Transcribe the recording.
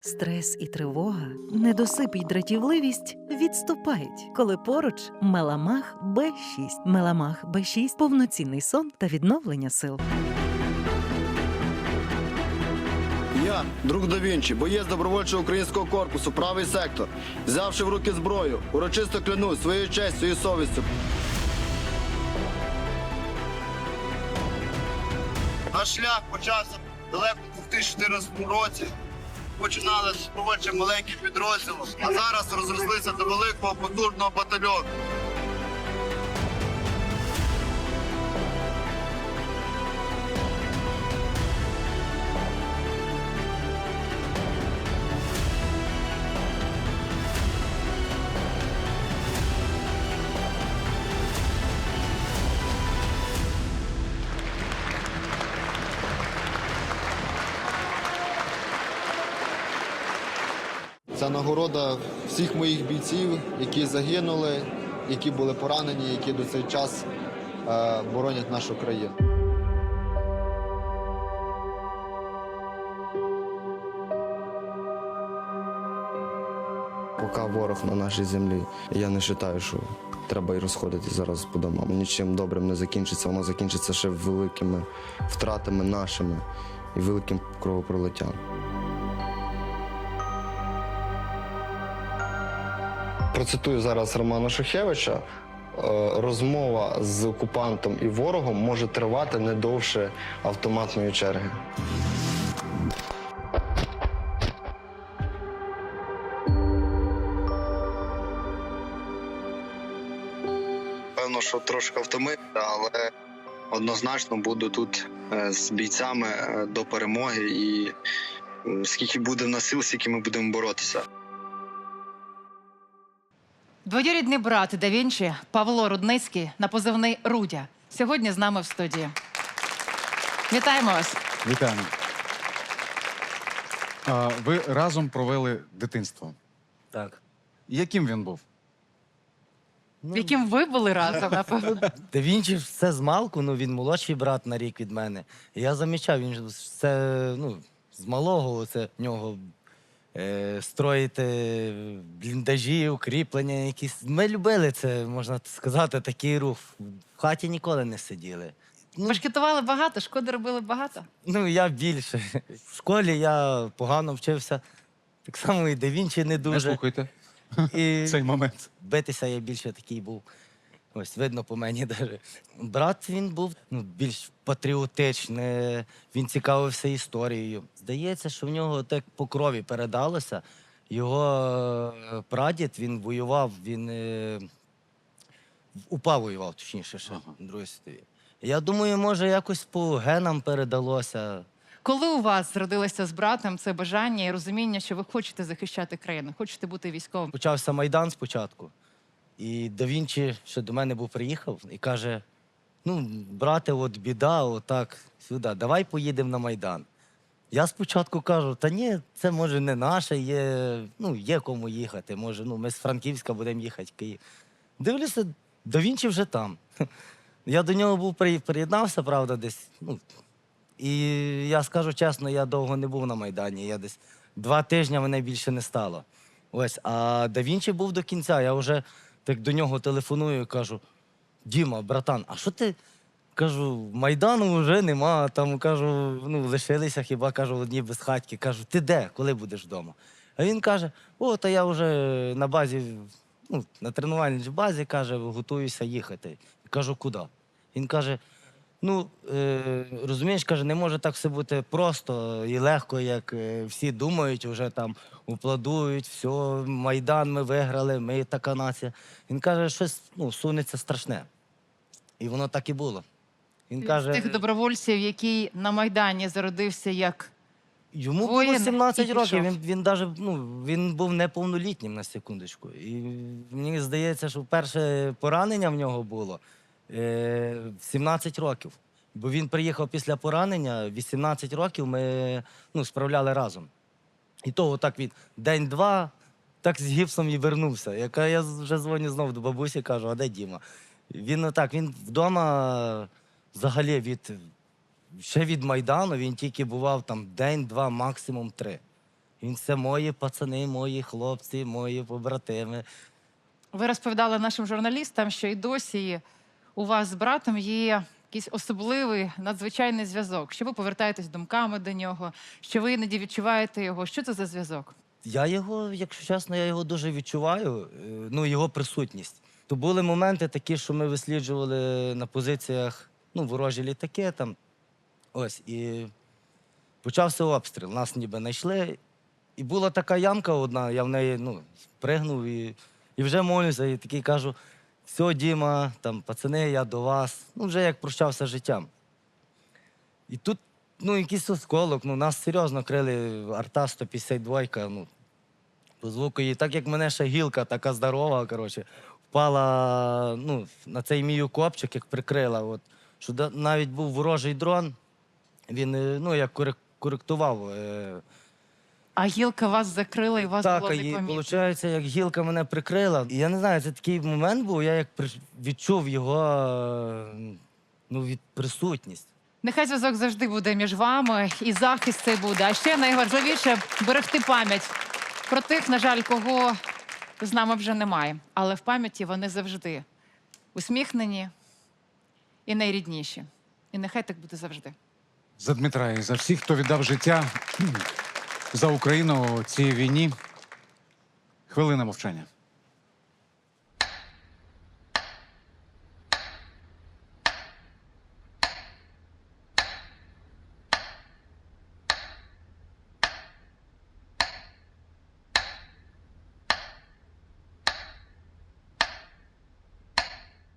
Стрес і тривога, недосип і дратівливість відступають, коли поруч Меламах Б6. Меламах Б6 – повноцінний сон та відновлення сил. Я, друг да Вінчі, боєць добровольчого українського корпусу, правий сектор. Взявши в руки зброю, урочисто клянусь своєю честю і совістю. Наш шлях почався далеко у 2014 році. Починали з добровольчих маленьких підрозділів, а зараз розрослися до великого потужного батальйону. Це нагорода всіх моїх бійців, які загинули, які були поранені, які до цей час е, боронять нашу країну. Поки ворог на нашій землі, я не вважаю, що треба і розходитися зараз по домам. Нічим добрим не закінчиться, воно закінчиться ще великими втратами нашими і великим кровопролиттям. Процитую зараз Романа Шухевича. Е, Розмова з окупантом і ворогом може тривати не довше автоматної черги. Певно, що трошки втомився, але однозначно буду тут е, з бійцями е, до перемоги. І скільки буде в нас сил, стільки ми будемо боротися. Двоюрідний брат Да Вінчі Павло Рудницький на позивний Рудя. Сьогодні з нами в студії. Вітаємо вас. Вітаємо. А, ви разом провели дитинство. Так. Яким він був? Яким ви були разом, напевно. Та він же все з малку, ну він молодший брат на рік від мене. І я замічав, він же все ну, з малого це в нього е, строїти бліндажі, укріплення якісь. Ми любили це, можна сказати, такий рух. В хаті ніколи не сиділи. Ну, Башкетували багато, шкоди робили багато. ну я більше. В школі я погано вчився. Так само і Да Вінчі не Не дуже. слухайте І... цей момент. битися я більше такий був. Ось видно по мені даже. Брат він був ну, більш патріотичний, він цікавився історією. Здається, що в нього так по крові передалося. Його е, прадід він воював, він е, в УПА воював, точніше, ще Ага. в Другій світовій. Я думаю, може, якось по генам передалося. Коли у вас зродилося з братом це бажання і розуміння, що ви хочете захищати країну, хочете бути військовим? Почався Майдан спочатку. І да Вінчі ще до мене був приїхав і каже: ну, брате, от біда, отак, сюди, давай поїдемо на Майдан. Я спочатку кажу, та ні, це може не наше, є, ну, є кому їхати. Може, ну, ми з Франківська будемо їхати в Київ. Дивлюся, да Вінчі вже там. Я до нього був приєднався, правда, десь. Ну, і я скажу чесно, я довго не був на Майдані. Я десь два тижні мене більше не стало. Ось, а Да Вінчі був до кінця. Я вже так до нього телефоную і кажу: Діма, братан, а що ти? Кажу, Майдану вже нема. Там кажу, ну, лишилися хіба кажу, одні безхатьки. Кажу, ти де, коли будеш вдома? А він каже: О, та я вже на базі, ну, на тренувальній базі, каже, готуюся їхати. Кажу, куди? Він каже: Ну, е, розумієш, каже, не може так все бути просто і легко, як е, всі думають, вже там упладують, все, Майдан ми виграли, ми така нація. Він каже, щось ну, сунеться страшне. І воно так і було. Він каже, тих добровольців, який на Майдані зародився як йому воїн було 17 і років. пішов. Він, він, даже, ну, він був неповнолітнім на секундочку. І мені здається, що перше поранення в нього було 17 років. Бо він приїхав після поранення, 18 років ми ну, справляли разом. І того так він день-два, так з гіпсом і вернувся. Яка я вже дзвоню знову до бабусі, кажу, а де Діма? Він отак, він вдома взагалі від ще від Майдану він тільки бував там день-два, максимум три. Він це мої пацани, мої хлопці, мої побратими. Ви розповідали нашим журналістам, що і досі у вас з братом є якийсь особливий надзвичайний зв'язок, що ви повертаєтесь думками до нього, що ви іноді відчуваєте його. Що це за зв'язок? Я його, якщо чесно, я його дуже відчуваю, е, ну, його присутність. То були моменти такі, що ми висліджували на позиціях ну, ворожі літаки там. Ось, і почався обстріл. Нас ніби знайшли. І була така ямка одна, я в неї ну, пригнув і, і вже молюся, і такий кажу: все, Діма, там, пацани, я до вас. Ну, вже як прощався життям. І тут ну, якийсь осколок, ну, нас серйозно крили арта 152, ну, по звуку. І так як мене ще гілка така здорова, коротше, впала ну, на цей мій окопчик, як прикрила. От, що навіть був ворожий дрон, він е, ну, як корек- коректував. Е, А гілка вас закрила і вас так, було не виходить, як гілка мене прикрила. І я не знаю, це такий момент був, я як відчув його е, ну, від присутність. Нехай зв'язок завжди буде між вами, і захист цей буде. А ще найважливіше берегти пам'ять про тих, на жаль, кого з нами вже немає. Але в пам'яті вони завжди усміхнені і найрідніші. І нехай так буде завжди. За Дмитра і за всіх, хто віддав життя за Україну у цій війні. Хвилина мовчання.